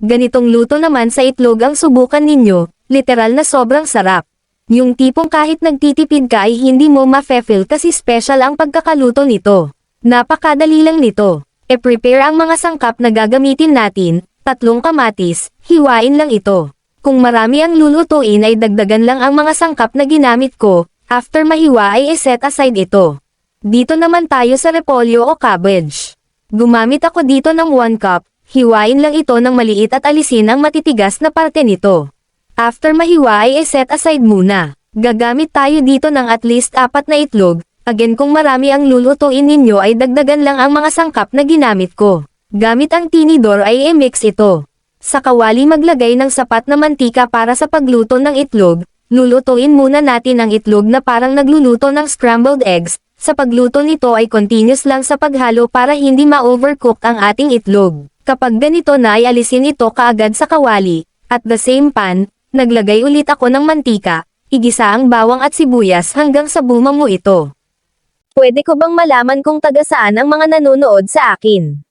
Ganitong luto naman sa itlog ang subukan ninyo, literal na sobrang sarap. Yung tipong kahit nagtitipid ka ay hindi mo ma-feel kasi special ang pagkakaluto nito. Napakadali lang nito. E-prepare ang mga sangkap na gagamitin natin, tatlong kamatis, hiwain lang ito. Kung marami ang lulutuin ay dagdagan lang ang mga sangkap na ginamit ko, after mahiwa ay iset aside ito. Dito naman tayo sa repolyo o cabbage. Gumamit ako dito ng 1 cup, hiwain lang ito ng maliit at alisin ang matitigas na parte nito. After mahiwa ay iset aside muna. Gagamit tayo dito ng at least apat na itlog, again kung marami ang lulutuin ninyo ay dagdagan lang ang mga sangkap na ginamit ko. Gamit ang tinidor ay i-mix ito. Sa kawali maglagay ng sapat na mantika para sa pagluto ng itlog, lulutuin muna natin ang itlog na parang nagluluto ng scrambled eggs, sa pagluto nito ay continuous lang sa paghalo para hindi ma-overcook ang ating itlog. Kapag ganito na ay alisin ito kaagad sa kawali, at the same pan, naglagay ulit ako ng mantika, igisa ang bawang at sibuyas hanggang sa bumango ito. Pwede ko bang malaman kung taga saan ang mga nanonood sa akin?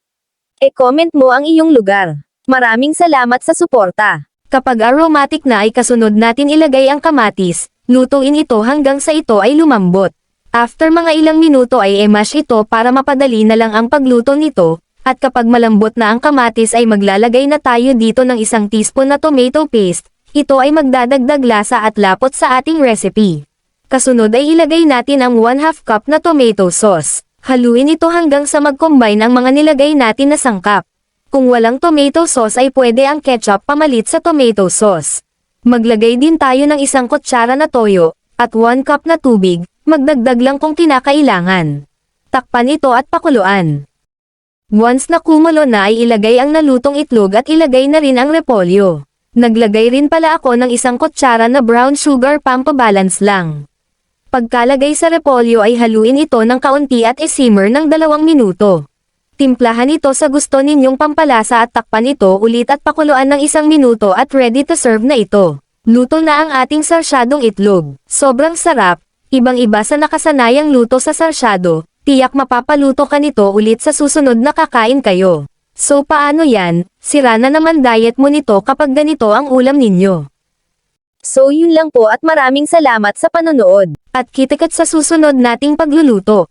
E-comment mo ang iyong lugar. Maraming salamat sa suporta. Kapag aromatic na ay kasunod natin ilagay ang kamatis, lutuin ito hanggang sa ito ay lumambot. After mga ilang minuto ay emash ito para mapadali na lang ang pagluto nito, at kapag malambot na ang kamatis ay maglalagay na tayo dito ng isang teaspoon na tomato paste, ito ay magdadagdag lasa at lapot sa ating recipe. Kasunod ay ilagay natin ang 1 half cup na tomato sauce. Haluin ito hanggang sa mag-combine ang mga nilagay natin na sangkap. Kung walang tomato sauce ay pwede ang ketchup pamalit sa tomato sauce. Maglagay din tayo ng isang kutsara na toyo, at 1 cup na tubig, magdagdag lang kung kinakailangan. Takpan ito at pakuluan. Once na kumulo na ay ilagay ang nalutong itlog at ilagay na rin ang repolyo. Naglagay rin pala ako ng isang kutsara na brown sugar pampabalance lang. Pagkalagay sa repolyo ay haluin ito ng kaunti at isimmer ng dalawang minuto. Timplahan ito sa gusto ninyong pampalasa at takpan ito ulit at pakuluan ng isang minuto at ready to serve na ito. Luto na ang ating sarsyadong itlog. Sobrang sarap, ibang-iba sa nakasanayang luto sa sarsyado, tiyak mapapaluto ka nito ulit sa susunod na kakain kayo. So paano yan, sira na naman diet mo nito kapag ganito ang ulam ninyo. So yun lang po at maraming salamat sa panonood. At kitakat sa susunod nating pagluluto.